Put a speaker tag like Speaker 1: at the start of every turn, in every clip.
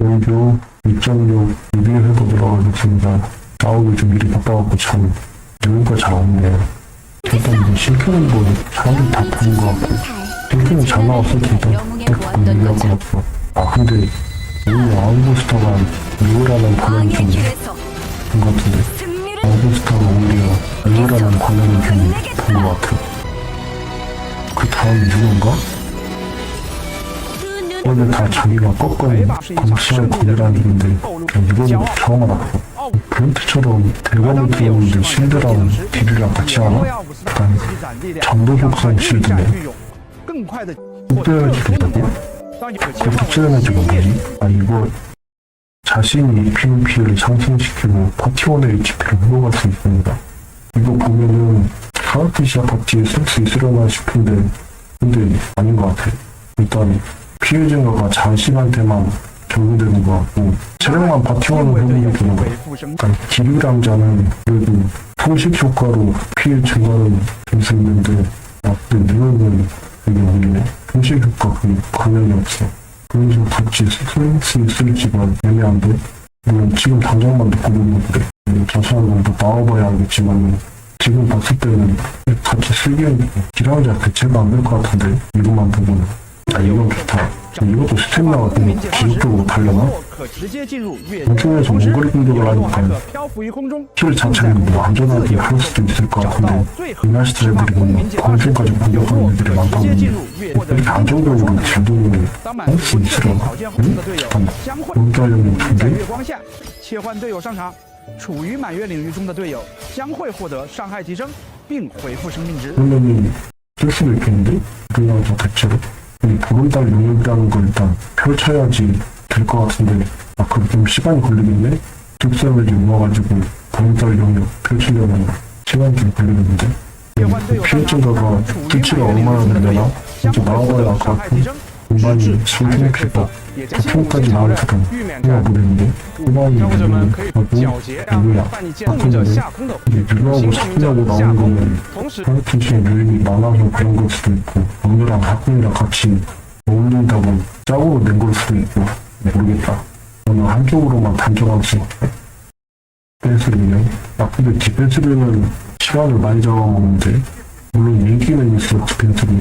Speaker 1: 오히려 2.6 리뷰 해보도록 하겠습니다. 나오기 좀 일이 바빠갖고 참 누군가 잘 없네요. 일단 이제 실패는 뭐 사람들이 다 보는 것 같고 실패는 잘 나왔을 텐데 조금 유리할 것 같고 아 근데 오늘 아웃부스터가 리오라는 반응이 좀큰것 같은데 아웃부스터가 오히려 리오라는 반응이 좀큰것 같아요. 그 다음이 누군가? 그거를 다 자기가 꺾어야 공시할 거기라는 건데 이건 뭐 경험하고 브런트처럼 대관을 들어오는데 실드랑 비리랑 같이 하나? 약간 전도복선 실드네 뚝배야지 된다고? 그렇게 찔러내지고 뭐지? 아 이거 자신이 PVP를 상승시키고 파티원의 HP를 회복할 수 있습니다 이거 보면은 하우피시아 파티에 쓸 수 있으려나 싶은데 근데 아닌 것 같아 일단 피해 증거가 자식한테만 적용되는 것 같고 재량만 버티고는 해보는 게
Speaker 2: 네,
Speaker 1: 그러니까 기류감자는 그래도 상식 효과로 피해 증거를 줄 수 있는데 근데 뉴욕은 이게 우리 상식 효과 그 관련이 없어. 그런 식으로 같이 쓸수 있을지가 애매한데 지금 당장만 듣고 있는 그래 뭐 자세한 건더 나와봐야 알겠지만 지금 봤을 때는 같이 쓰기에는 기량자 대체가 안 될 것 같은데 이것만 보고는 아 이건 좋다 이것도 스태미나가 좀 지속적으로 달려나?
Speaker 2: 可直接进入月
Speaker 1: 공중에서 몽골이 공격을
Speaker 2: 还
Speaker 1: 하니까
Speaker 2: 可漂浮于空中
Speaker 1: 킬 자체는 뭐 안전하게 할 수도 있을 것
Speaker 2: 找到
Speaker 1: 같은데
Speaker 2: 最合
Speaker 1: 이날 스트레들이 보면 공중까지 공격하는 애들이 많다
Speaker 2: 直接
Speaker 1: 보니
Speaker 2: 进入月获得
Speaker 1: 이렇게 안정적으로 딜동을
Speaker 2: 当满
Speaker 1: 할
Speaker 2: 足
Speaker 1: 수
Speaker 2: 不同
Speaker 1: 있으려나?
Speaker 2: 条件后
Speaker 1: 응?
Speaker 2: 的队友
Speaker 1: 잠깐만
Speaker 2: 将会
Speaker 1: 용자력이
Speaker 2: 在
Speaker 1: 두개
Speaker 2: 月光下切换队友上场，处于满月领域中的队友将会获得伤害提升，并恢复生命值。
Speaker 1: 그러면은 쓸 수도 있겠는데? 그냥 저 대체로 이 보름달 용역이라는 걸 일단 펼쳐야지 될 것 같은데 아 그럼 좀 시간이 걸리겠네? 직선을 지금 와가지고 보름달 용역 펼치려면 시간이 좀 걸리겠는데? 음, 그 피해증가가 수치가 얼마나 되려나? 이제 나와봐야 할 것 같고 이제
Speaker 2: 소금 비법
Speaker 1: 소금까지 나올 수가 생각해보는데 호박이
Speaker 2: 있는데 하고
Speaker 1: 이거야.
Speaker 2: 바쁜데.
Speaker 1: 이게 누구하고 사귀냐고 나오는 거면 다른 팀의 유행이 많아서 그런 걸 수도 있고 언니랑 학군이랑 같이 어울린다고 짜고 낸 걸 수도 있고 모르겠다. 저는 한쪽으로만 단정하지 댄스를요 나쁜데 디펜스는 시간을 많이 잡아먹는데 물론 인기는 있어 디펜스가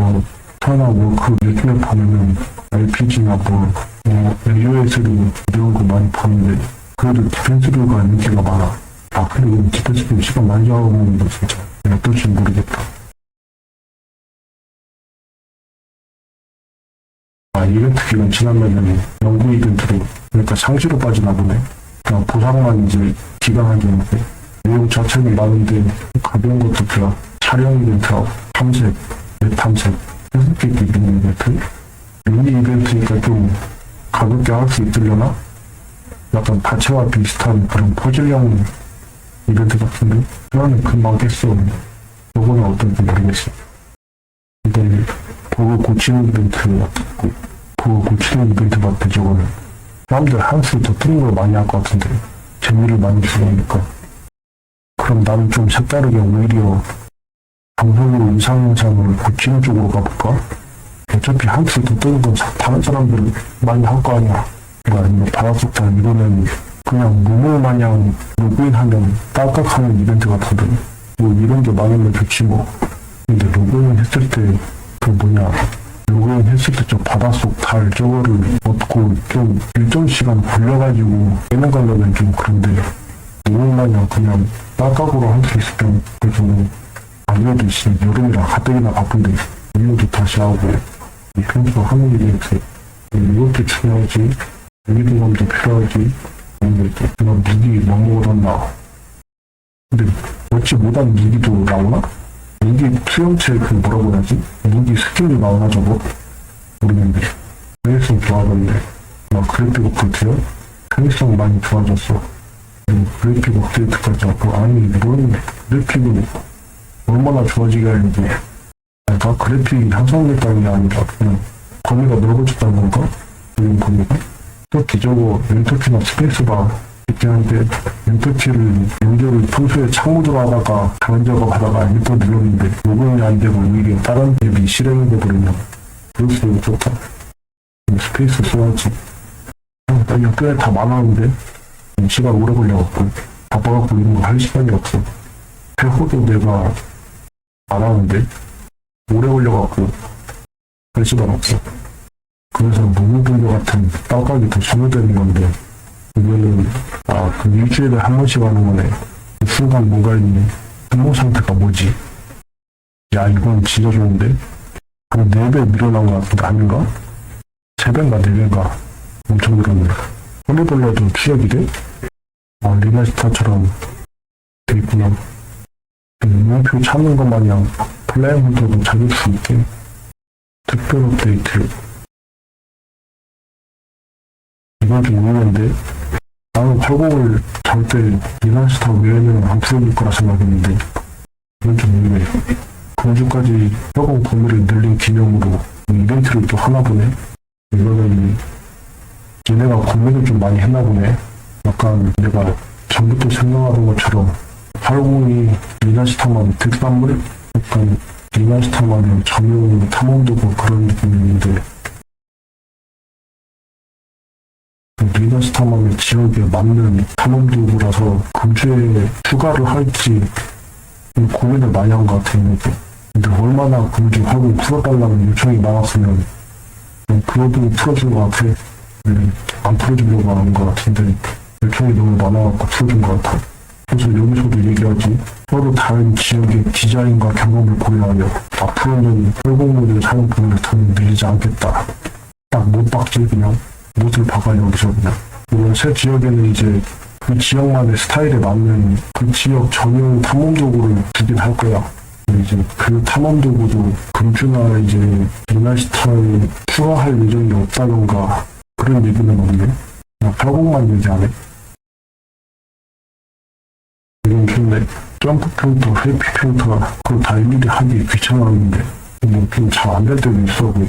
Speaker 1: 어, 뭐 타나 워크 요즘에 보면은 RPG나 뭐, 뭐 AOS로 이런 거 많이 파는데 그래도 디펜스류가 인기가 많아. 아 그리고 디펜스류 시간 많이 잡아먹는 거 진짜 어떨지 모르겠다. 아 이벤트 기간 지나면은 연구 이벤트로 그러니까 상시로 빠지나 보네. 그냥 보상만 이제 기간하게 있는데 내용 자체는 많은데 가벼운 것도 다 촬영 이벤트하고 탐색, 뇌탐색, 해석객 이벤트 미니 이벤트니까 좀 가볍게 할 수 있으려나? 약간 다채와 비슷한 그런 퍼즐형 이벤트 같은데? 그거는 금방 깼어 요거는 어떤지 모르겠어. 근데 버그 고치는 이벤트 같고 버그 고치는 이벤트 같은 저거는 사람들 한수 더 뜨는 걸 많이 할 것 같은데 재미를 많이 주니까. 그럼 나는 좀 색다르게 오히려 이상 현상을 고치는 쪽으로 가볼까? 어차피 더 뜨는 건 사- 다른 사람들 많이 할 거 아니야. 뭐 아니면 바닷속단 이거는 그냥 무모 마냥 로그인하면 딸깍하는 이벤트 같은데 뭐 이런 게 많으면 좋지 뭐. 근데 로그인 했을 때 그 뭐냐. 로그인 했을 때저 바닷속 달 저거를 얻고 좀 일정 시간 걸려가지고 깨는 가려면 좀 그런데 무모 마냥 그냥 딸깍으로 할 수 있으면 그래도 뭐 아무래도 있으면 여름이라 가뜩이나 바쁜데 일도 다시 하고 이 평소 하는 일이 이렇게 이것도 중요하지 유기동감도 필요하지 아니면 내가 너무 얻었나 근데 얻지 못한 무기도 나오나? 무기 수용체 그 뭐라고 해야지? 무기 스킬도 나오나 저거? 모르겠는데 편의성 좋아졌네 막 그래픽 업데이트요? 편의성 많이 좋아졌어 그리고 그래픽 업데이트까지 하고 아니 모르겠네 그래픽은 얼마나 아니 다 그래픽이 향상됐다는 게 아니라 그냥 범위가 넓어졌다는 건가? 그런 범위가? 특히 저거 엔터키나 스페이스바 있긴 한데 엔터키를 연결을 평소에 창문으로 하다가 다른 작업 하다가 엔터 눌렀는데 녹음이 안 되고 오히려 다른 앱이 실행이 돼버리면 그럴수록 좋다. 스페이스 써야지 아니야 꽤다 많았는데 시간 오래 걸려갖고 바빠갖고 이런 거 할 시간이 없어. 해호도 내가 안 하는데 오래 걸려갖고 할 시간 없어. 그래서 무무분류 같은 떡각이 더 중요되는 건데 이거는 아그 일주일에 한 번씩 하는 거네. 그 순간 뭔가 있네. 분노 상태가 뭐지? 야 이건 진짜 좋은데? 한 4배 밀어난 것 같은데 아닌가? 3배인가 4배인가? 엄청 늘었네. 홀리벌러도 추억이래? 아 리마스터처럼 돼 있구나 음표 찾는 것 마냥 플레이 hunter도 찾을 수 있게 특별 업데이트 이건 좀 의외인데 나는 활공을 절대 리마스터 외에는 안 풀어줄 거라 생각했는데 이건 좀 의외 공주까지 활공 범위를 늘린 기념으로 이벤트를 또 하나 보네? 이거는 얘네가 고민을 좀 많이 했나 보네? 약간 내가 전부터 생각하던 것처럼 활공이 리나스타만 특산물? 약간 리나스타만의 전용 탐험도구 그런 느낌인데 그 리나스타만의 지역에 맞는 탐험도구라서 금주에 추가를 할지 고민을 많이 한 것 같았는데 근데 얼마나 금주 활공 풀어달라는 요청이 많았으면 그래도 풀어준 것 같아 음, 안 풀어주려고 하는 것 같은데 요청이 너무 많아갖고 풀어준 것 같아 그래서 여기서도 얘기하지. 서로 다른 지역의 디자인과 경험을 고려하여 앞으로는 활공모델 사용 범위를 더 늘리지 않겠다. 딱 못 박지 그냥 못을 박아 여기서 그냥. 물론 새 지역에는 이제 그 지역만의 스타일에 맞는 그 지역 전용 탐험도구를 주긴 할 거야. 이제 그 탐험도구도 금주나 이제 리나시타에 추가할 예정이 없다던가 그런 얘기는 없네. 그냥 활공만 얘기하네 좋네. 점프 필터, 회피 필터가 그걸 다 일일이 하기 귀찮았는데 뭐좀잘 안 될 때도 있어 그게.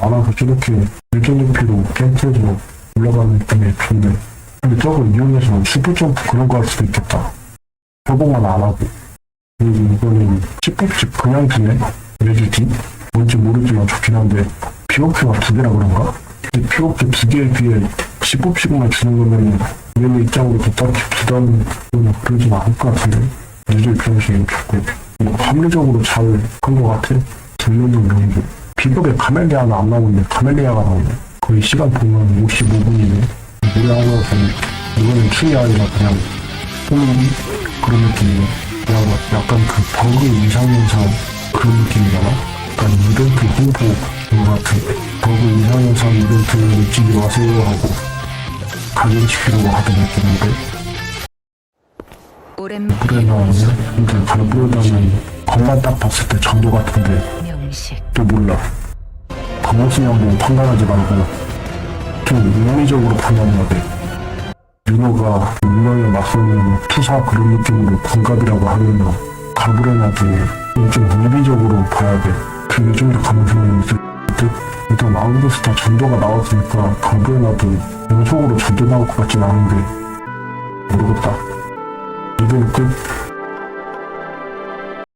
Speaker 1: 알아서 저렇게 일정 높이로 캔슬해서 올라가는 게 좋네. 근데 저걸 이용해서 슈퍼 점프 그런 거 할 수도 있겠다. 회복만 안 하고. 그리고 이거는 10법씩 그냥. 매주 뒤? 뭔지 모르지만 좋긴 한데 POP가 두 개라 그런가? 근데 POP 두 개에 비해 10법씩만 주는 거면 얘네 입장으로도 딱히 부담은 그러진 않을 것 같은데 유저 입장에서는 좋고 뭐 합리적으로 잘 한 것 같아 들리는 용도 비법에 카멜리아가 안 나오는데 카멜리아가 나오네. 거의 시간 보면 55분이네. 노래 하나서 이거는 춤이 아니라 그냥 춤 그런 느낌이네. 그냥 약간 그 버그 이상현상 그런 느낌이잖아. 약간 이벤트 홍보 같은 버그 이상현상 이벤트 느끼지 마세요 하고 각인시키려고 하던 느낌인데
Speaker 3: 오랜만에
Speaker 1: 그래 나왔네 근데 갈보다는 겉만 딱 봤을 때 정도 같은데
Speaker 3: 명식.
Speaker 1: 또 몰라. 겉모습만 보고 판단하지 말고 좀 의미적으로 판단해야 돼. 윤호가 운명에 맞서는 투사 그런 느낌으로 군갑이라고 하면 갈브레나도 좀 의미적으로 봐야 돼. 그게 좀더 가능성이 있을 듯 일단 아웃스타 전도가 나왔으니까 갈브레나도 연속으로 전도 나올 것 같진 않은데 모르겠다. 이번 끝